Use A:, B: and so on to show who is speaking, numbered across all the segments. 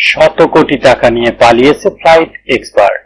A: শত কোটি টাকা নিয়ে পালিয়েছে ফ্লাইট এক্সপার্ট।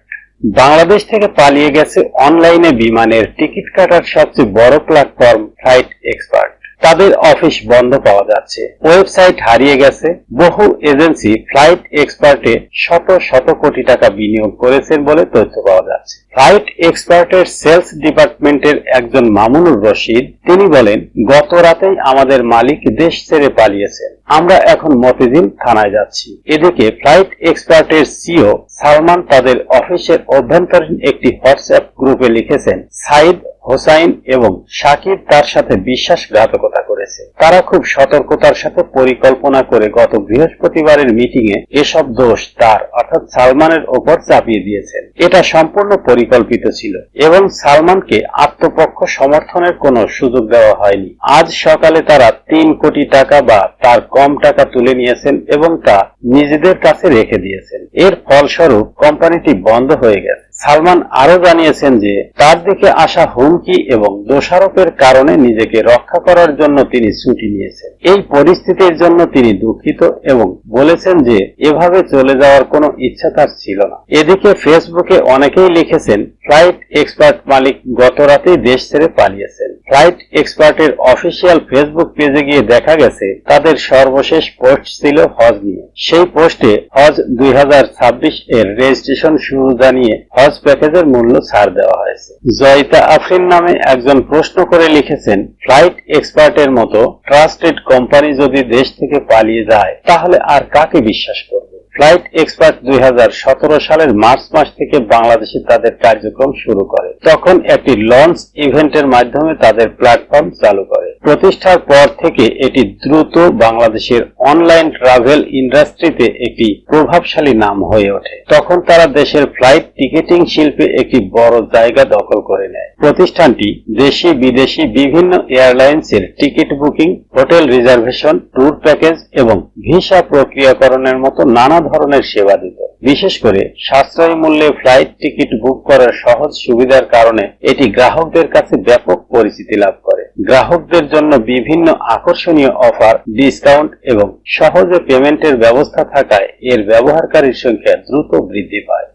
A: বাংলাদেশ থেকে পালিয়ে গেছে অনলাইনে বিমানের টিকিট কাটার সবচেয়ে বড় প্ল্যাটফর্ম ফ্লাইট এক্সপার্ট। তাদের অফিস বন্ধ পাওয়া যাচ্ছে। ওয়েবসাইট হারিয়ে গেছে। বহু এজেন্সি ফ্লাইট এক্সপার্টে শত শত কোটি টাকা বিনিয়োগ করেছেন বলে তথ্য পাওয়া যাচ্ছে। ফ্লাইট এক্সপার্টের সেলস ডিপার্টমেন্টের একজন মামুনুর রশিদ, তিনি বলেন, গত রাতেই আমাদের মালিক দেশ ছেড়ে পালিয়েছেন। আমরা এখন মতিঝিল থানায় যাচ্ছি। এদিকে ফ্লাইট এক্সপার্টের সিও সালমান তাদের অফিসের অভ্যন্তরীণ একটি হোয়াটসঅ্যাপ গ্রুপে লিখেছেন, সাইদ হোসাইন এবং শাকিব তার সাথে বিশ্বাসঘাতকতা করেছে। তারা খুব সতর্কতার সাথে পরিকল্পনা করে গত বৃহস্পতিবারের মিটিং এ এসব দোষ তার, অর্থাৎ সালমানের ওপর চাপিয়ে দিয়েছেন। এটা সম্পূর্ণ পরিকল্পিত ছিল এবং সালমানকে আত্মপক্ষ সমর্থনের কোনো সুযোগ দেওয়া হয়নি। আজ সকালে তারা তিন কোটি টাকা বা তার কম টাকা তুলে নিয়েছেন এবং তা নিজেদের কাছে রেখে দিয়েছেন। এর ফলস্বরূপ কোম্পানিটি বন্ধ হয়ে গেছে। সালমান আরও জানিয়েছেন যে, তার দিকে আসা হুমকি এবং দোষারোপের কারণে নিজেকে রক্ষা করার জন্য তিনি ছুটি নিয়েছেন। এই পরিস্থিতির জন্য তিনি দুঃখিত এবং বলেছেন যে, এভাবে চলে যাওয়ার কোনো ইচ্ছা তার ছিল না। এদিকে ফেসবুকে অনেকেই লিখেছেন, ফ্লাইট এক্সপার্ট মালিক গত রাতেই দেশ ছেড়ে পালিয়েছেন। ফ্লাইট এক্সপার্টের অফিসিয়াল ফেসবুক পেজে গিয়ে দেখা গেছে, তাদের সর্বশেষ পোস্ট ছিল হজ নিয়ে। সেই পোস্টে হজ দুই হাজার ছাব্বিশ এর রেজিস্ট্রেশন শুরু জানিয়ে হজ প্যাকেজের মূল্য ছাড় দেওয়া হয়েছে। জয়িতা আফরিন নামে একজন প্রশ্ন করে লিখেছেন, ফ্লাইট এক্সপার্টের মতো ট্রাস্টেড কোম্পানি যদি দেশ থেকে পালিয়ে যায়, তাহলে আর কাকে বিশ্বাস করবে? ফ্লাইট এক্সপার্ট দুই হাজার সতেরো সালের মার্চ মাস থেকে বাংলাদেশে তাদের কার্যক্রম শুরু করে। তখন একটি লঞ্চ ইভেন্টের মাধ্যমে তাদের প্ল্যাটফর্ম চালু করে। প্রতিষ্ঠার পর থেকে এটি দ্রুত বাংলাদেশের অনলাইন ট্রাভেল ইন্ডাস্ট্রিতে একটি প্রভাবশালী নাম হয়ে ওঠে। তখন তারা দেশের ফ্লাইট টিকেটিং শিল্পে একটি বড় জায়গা দখল করে নেয়। প্রতিষ্ঠানটি দেশি বিদেশি বিভিন্ন এয়ারলাইন্সের ticket booking, hotel reservation, tour package এবং ভিসা প্রক্রিয়াকরণের মতো নানা ধরনের সেবা দিত। বিশেষ করে সাশ্রয়ী মূল্যে ফ্লাইট টিকিট বুক করার সহজ সুবিধার কারণে এটি গ্রাহকদের কাছে ব্যাপক পরিচিতি লাভ করে। গ্রাহকদের জন্য বিভিন্ন আকর্ষণীয় অফার, ডিসকাউন্ট এবং সহজে পেমেন্টের ব্যবস্থা থাকায় এর ব্যবহারকারীর সংখ্যা দ্রুত বৃদ্ধি পায়।